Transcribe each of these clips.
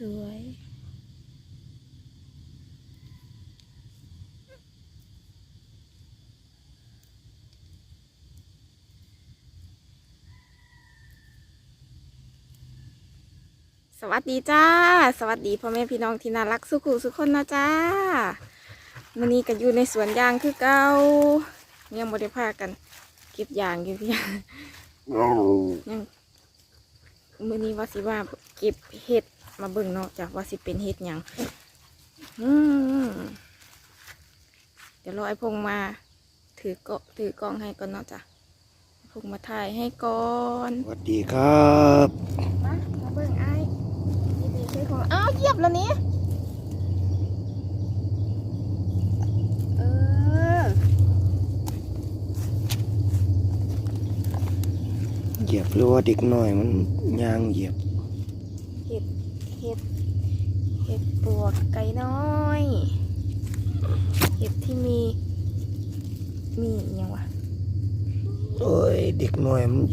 สวย สวัสดีจ้า สวัสดีพ่อแม่พี่น้องที่น่ารักสุขุสุขคนนะจ้ามื่อนี้ก็อยู่ในสวนยางคือเก่ายังบ่ได้พากันเก็บยางอยู่พี่ยังมื่อนี้ว่าสิว่าเก็บเห็ด มาเบิ่งเนาะจ้ะว่าสิเป็นเห็ดหยังอืมเดี๋ยวรอไอ้พงมา ถือเกาะถือกล้องให้ก่อนเนาะจ้ะไอ้พงมาถ่ายให้ก่อนสวัสดีครับมามาเบิ่งไอ้ดีๆใช่ของอ้าวเหยียบแล้วนี่เออเหยียบหรือว่าเด็กน้อยมันยางเหยียบเห็ด เห็ดเห็ดปวกไก่น้อย เห็ดที่มี มีอหยังวะโอ้ยเด็กน้อยมัน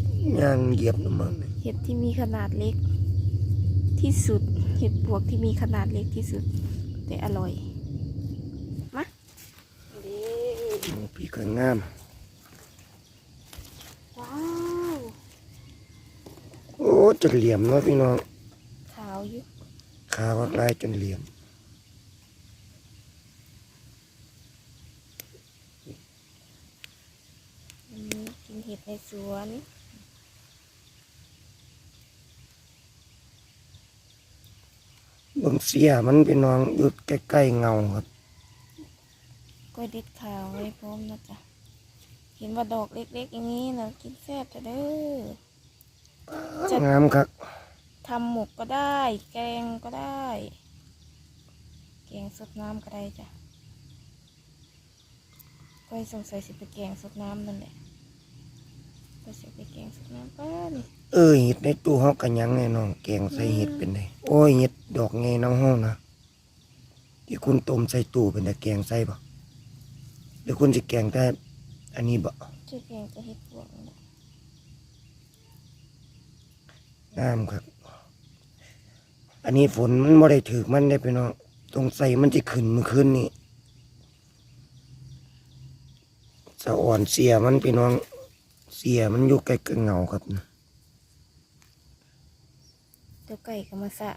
ยางเหยียบนะมันเห็ดที่มีขนาดเล็ก ที่สุด เห็ดปวกที่มีขนาดเล็กที่สุด แต่อร่อยมาดีพี่ก็งามว้าว โอ้จนเหลี่ยมเนาะพี่น้องขาวอยู่ ขาวลายจนเหลี่ยมอันนี้กินเห็ดในสวนเบิ่งเสียมันพี่น้องอยู่ใกล้ๆเงาครับกล้วยเด็ดขาวไว้พร้อมนะจ๊ะเห็นว่าดอกเล็กๆอย่างนี้นะกินแซ่บจะเด้อจะงามครับ ทำหมกก็ได้ แกงก็ได้ แกงสดน้ำก็ได้จ้ะก้อยสงสัยสิไปแกงสดน้ำนั่นแหละก็สิไปแกงสดน้ำป้านี่เออเห็ดในตู้เฮากันยังไงน้องแกงใส่เห็ดเป็นไงโอ้ยเห็ดดอกไงน้องห้องนะที่คุณต้มใส่ตู้เป็นแต่แกงใส่บ่หรือคุณสิแกงแต่อันนี้บ่ชื่อแกงจะเฮ็ดพวกนั่นแหละงามครับ อันนี้ฝนมันบ่ได้ถือมันได้พี่น้องตรงใส่มันจะขึ้นเมื่อคืนนี้สะอ่อนเสียมันพี่น้องเสียมันอยู่ใกล้กับเงาครับเดี๋ยวไก่ก็มาสะ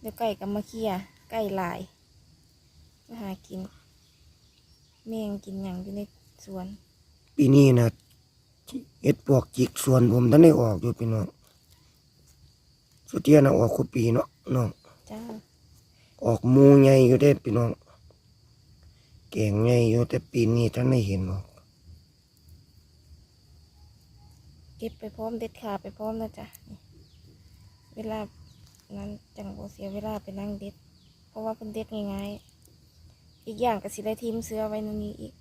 เดี๋ยวไก่ก็มาเคี่ยไก่หลายมาหากินแมงกินหยังอยู่ในสวน ปีนี้นะเห็ดปวกจิกส่วนผมท่านได้ออกอยู่พี่น้อง สุดเทียนะออกคุปีเนาะน้องจ้าออกหมูใหญ่อยู่ได้พี่น้องแกงใหญ่อยู่แต่ปีนี้ท่านได้เห็นหรอกเก็บไปพร้อมเด็ดขาไปพร้อมนะจ๊ะนี่เวลานั้นจังโบเสียเวลาไปนั่งเด็ด เพราะว่าเป็นเด็ดง่ายๆอีกอย่างก็สิได้ทิมเสื้อไว้ในนี้อีก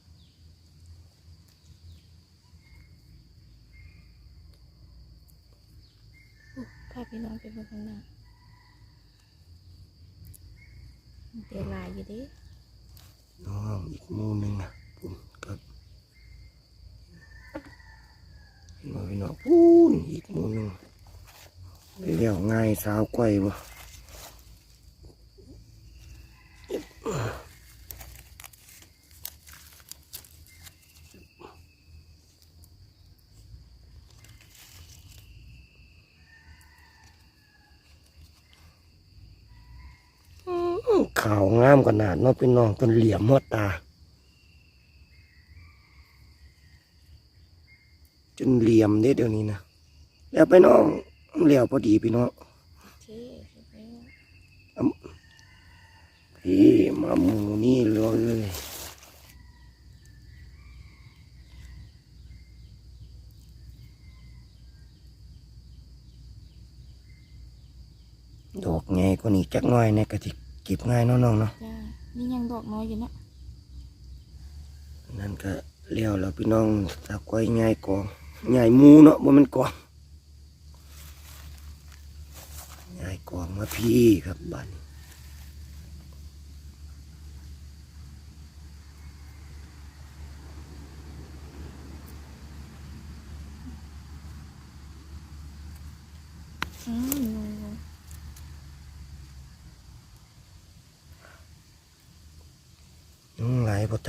พาพี่น้องไปเบนข้างหน้าเดลายอยู่ดิน้องอีกมูนึงนะปุ่นครับมาพี่น้องปุ่นอีกมูนึงเรียวง่ายสาวไกวบ่ขามขนาดน้องพี่น้องจนเหลี่ยมหมดตา จนเหลี่ยมเด้เดี๋ยวนี้นะแล้วไปน้องเหลี่ยวพอดีพี่น้องพี่มาหมูนี่เลยดอกไงก็นี่จักน่อยเนี่ยก็สิ เก็บง่ายเนาะน้องเนาะจ้านี่ยังดอกน้อยอยู่เนาะนั่นก็เลี้ยวแล้วพี่น้องตะก้อยง่ายกองง่ายหมูเนาะบ่แมันกองง่ายกองมาพี่ครับบ้านนี้ อืม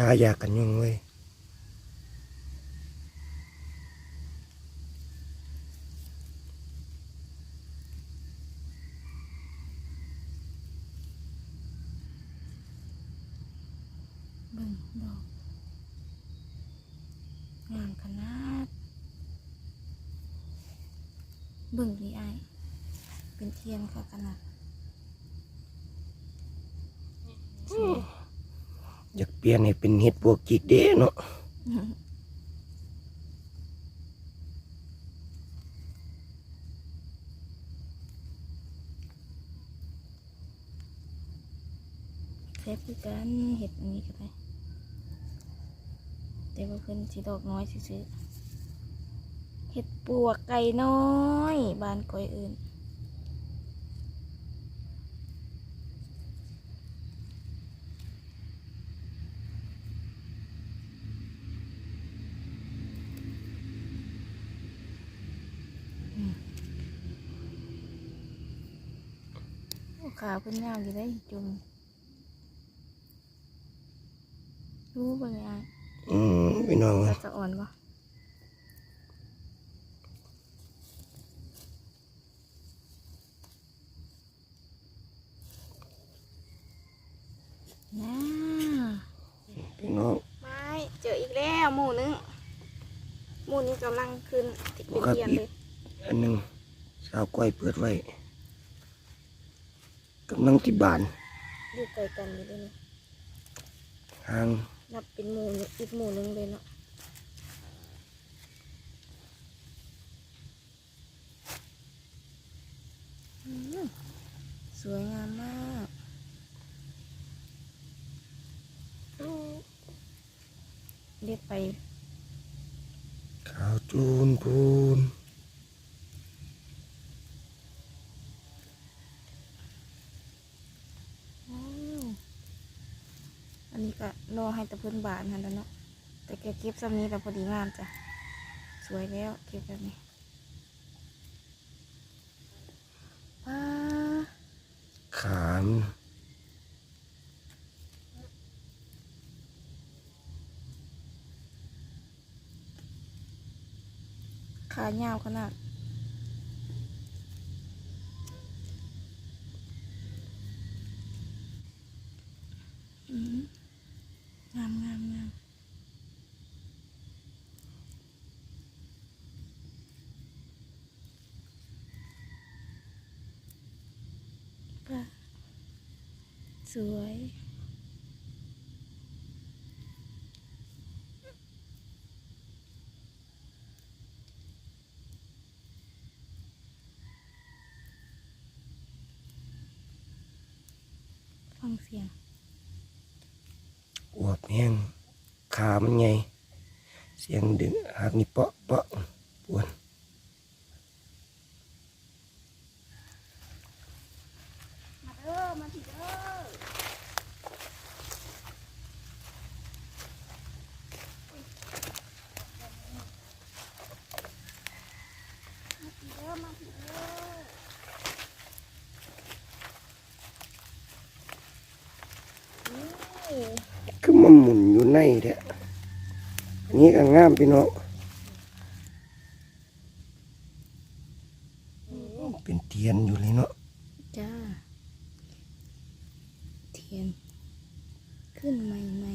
ายาะทากันยุงเว้ยเบิ่งดอกงามขนาดเบิ่งดีไอเป็นเทียนค่ะขนาด อยากเปลี่ยนให้เป็นเห็ดบวกจิกเด้เนาะเซฟคือกันเห็ดอันนี้ก็ได้แต่ว่าเพิ่นสีดอกน้อยซื่อเห็ดปวกไก่น้อย บานก้อยอื่น ขาเพิ่นงามอยู่ได้จุ่มรู้บ่เลยอะอืมพี่น้องว่าเอ้ยจะอ่อนบ่น่าพี่น้องไม่เจออีกแล้วหมูนึงหมูนี้กำลังขึ้นติดเป็นเทียนเลย อันหนึงสาวก้อยเปิดไว้ กำลังที่บานอยู่ไกลกันอยู่ด้วยนะห่างนับเป็นหมูอีกหมูนึงเลยเนาะอืมสวยงามมากเรียกไป ขาวจูนพูน อ้าว อันนี้ก็รอให้ตะเพิ่นบานหันแล้วเนาะแต่แกเก็บซ้ำนี้แต่พอดีงามจ้ะสวยแล้วเก็บแบบนี้ว้าขามขายาวขนาดอืมงามงามงามป่ะ สวยฟังเสียงอวบแห้งขามันใหญ่เสียงดึงหากนี่เปาะเปาะปวน มาเด้อ มาสิเด้อมาสิเด้อ มาสิเด้อนี่ คือมันหมุนอยู่ในแท้อันนี้ก็งามพี่น้องเป็นเทียนอยู่เลยเนาะจ้า เทียน ขึ้นใหม่ใหม่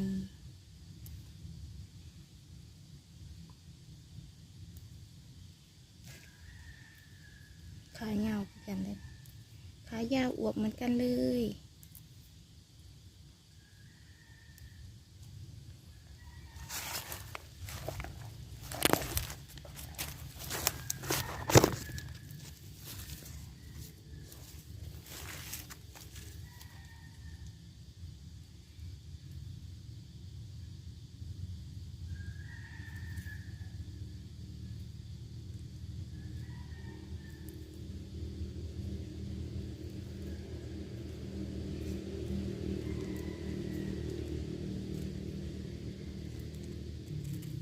ขายาวเหมือนกันเลยขายาวอวบเหมือนกันเลย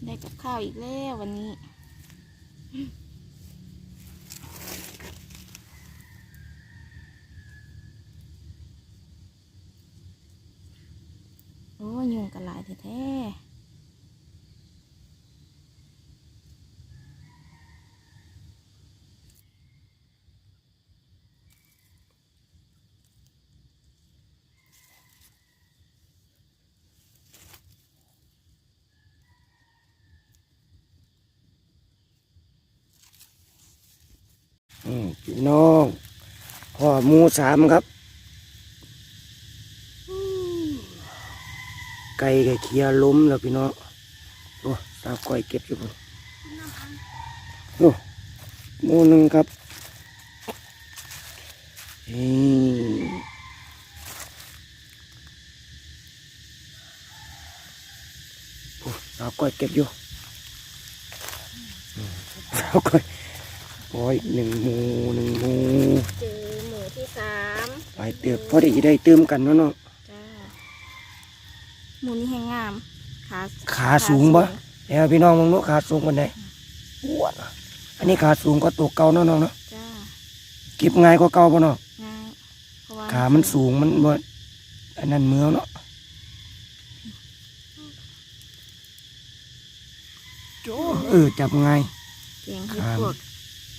ได้กับข้าวอีกแล้ววันนี้ โอ้ยุงกันหลายายแท้ๆ พี่น้อง พ่อมูสามครับ ไก่ก็เคียร์ล้มแล้วพี่น้องโอ้สาวก้อยเก็บอยู่พุ่นโอ้มูหนึ่งครับโอ้สาวก้อยเก็บอยู่อืมสาวก้อย โอ้ยหนึ่งหมูหนึ่งหมูเจอหมูที่สามไปเติบพอได้ได้เติมกันเนาะเนาะจ้าหมูนี่แห้งงามขาขาสูงปะแล้วพี่น้องมึงเนาะขาสูงกันไดอ้วนอะอันนี้ขาสูงก็ตัวเก่าเนาะน้องเนาะจ้าเก็บง่ายกว่าเก่าปะเนาะง่ายเพราะว่าขามันสูงมันบ่อันนั้นเมือเนาะโจ้เออจับง่ายเกี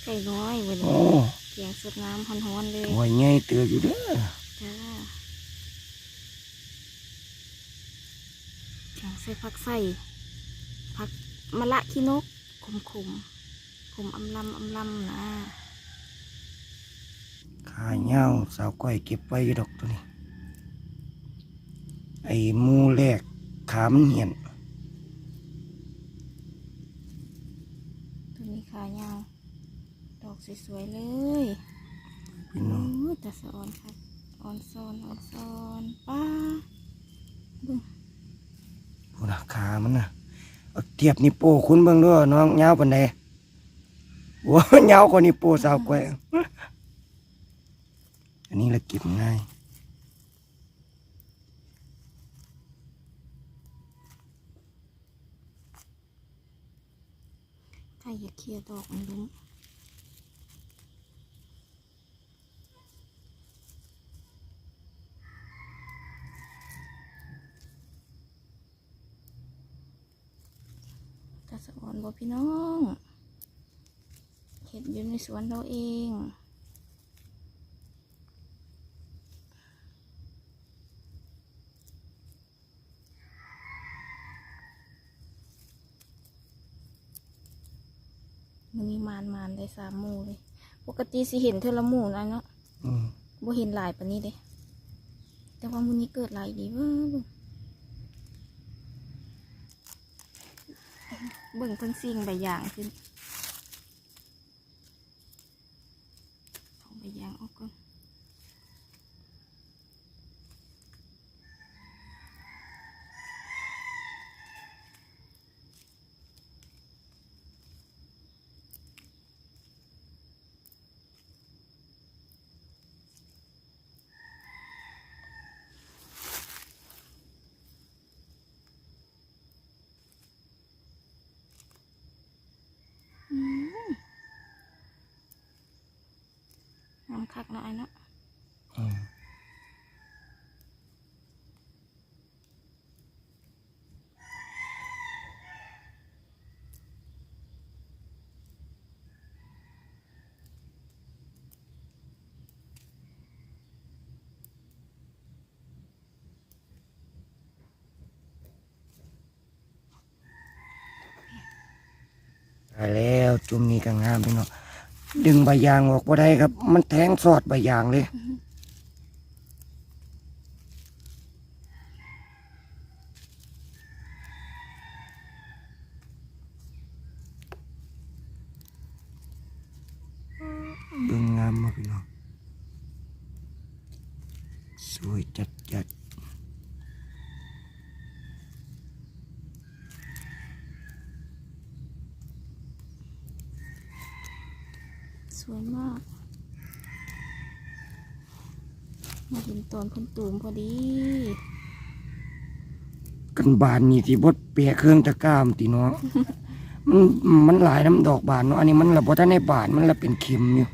ไก่น้อยวันโอ้นี้เกียงสดน้ำฮ้อนๆเลยโหใหญ่เตืออยู่เด้อจ้าเกียงใส่ผักใส่ผักมะละขี้นกขมขมๆขมอำลำอำลำนะขาเหย้าสาวก้อยเก็บไว้อยู่ดอกตัวนี้ ไอ้หมูแรกขามันเหี่ยน สวยๆเลยพี่น้องโอ้ยแต่สะออนครับออนซอนออนซอนป้าเบึ้งพูนะขามันน่ะเอาเทียบนี่โป้คุณเบิ่งด้วยน้องยาวปานใดว้ายาวกว่านี่โป้สาวก้อยอันนี้ละเก็บง่ายใครอยากเคลียร์ดอกมันลุ้ม สะออนบ่พี่น้องเห็ดอยู่ในสวนเราเองมันมีมานมานได้สามหมู่เลย ปกติสิเห็นเทอละหมู่นะเนาะอืมบ่เห็นหลายปานนี้เด้แต่ว่ามื้อนี้เกิดหลายดีเบิ่ง เบิ่งเบิ่งเพิ่นสิ่งใบอย่างขึ้นเอาใบยางออกก่อน อืมน้ำคักหน่อยเนาะ อืม ไปแล้วจุ่มนี้ก็งามพี่น้องดึงใบยางออกบ่ได้ครับ มันแทงสอดใบยางเลย เบิ่งงามมากพี่น้อง สวยจัดจัด สวยมาก มาเห็นตอนเพิ่นตูมพอดี กันบานนี่ที่บดเปียเครื่องตะกร้ามตีเนาะ มันมันหลายน้ำดอกบานเนาะ อันนี้มันละบ่ทันในบานมันละเป็นเข็มอยู่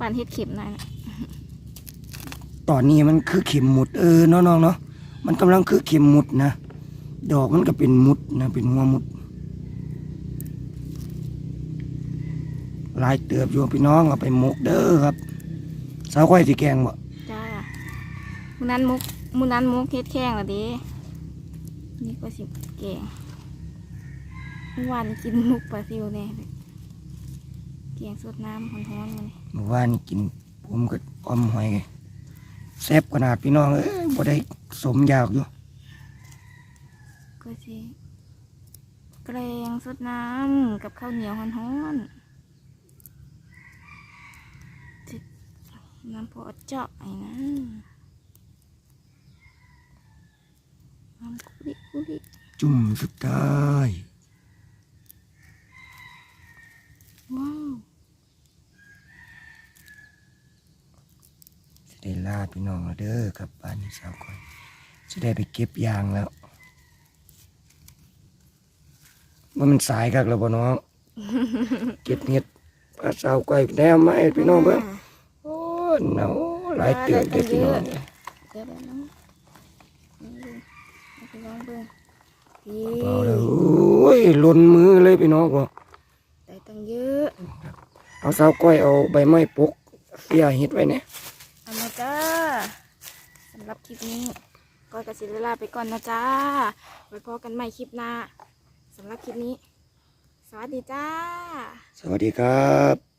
ปานเฮ็ดเข็มหน่อยนะตอนนี้มันคือเข็มหมดเออเนาะน้องเนาะ มันกำลังคือเข็มมุดนะ ดอกมันก็เป็นมุดนะ เป็นหัวมุด ลายเติบอยู่พี่น้องเอาไปหมกเด้อครับสาวก้อยสิแกงบ่จ้ามื้อนั้นมุกมื้อนั้นมุกเฮ็ดแข้งและเด้นี่ก็สิแกงเมื่อวานกินมุกปลาซิวแน่เลยแกงสดน้ำร้อนๆมานี่เมื่อวานนี่กินผมก็ออมหอยไงแซ่บขนาดพี่น้องเอ้ยบ่ได้สมอยากอยู่ก็สิแกงสดน้ำกับข้าวเหนียวร้อนๆสิ น้ำพอเจาะไอ้นะน้ำกุลิกุลิจุ่มสุดท้ายว้าวจะได้ลาพี่น้องแล้วเด้อกลับบ้านนี่สาวก้อยจะได้ไปเก็บยางแล้วว่ามันสายคักแล้วบ่น้อง เก็บเห็ดปลาสาวก้อยแน่มาให้พี่น้องเบิ่ง โอ้หนาวหลายเตือนเด้อพี่น้องเดี๋ยวเดี๋ยวน้องนี่เอาไปลองเบิ่งพี่เบาแล้วโอ้ยหล่นมือเลยพี่น้องบ่ได้ตั้งเยอะเอาสาวก้อยเอาใบไม้ปกเสียเห็ดไว้เนี่ยเอามาจ้าสำหรับคลิปนี้ก็กระสิลลาไปก่อนนะจ้าไว้พอกันใหม่คลิปหน้าสำหรับคลิปนี้ สวัสดีจ้า สวัสดีครับ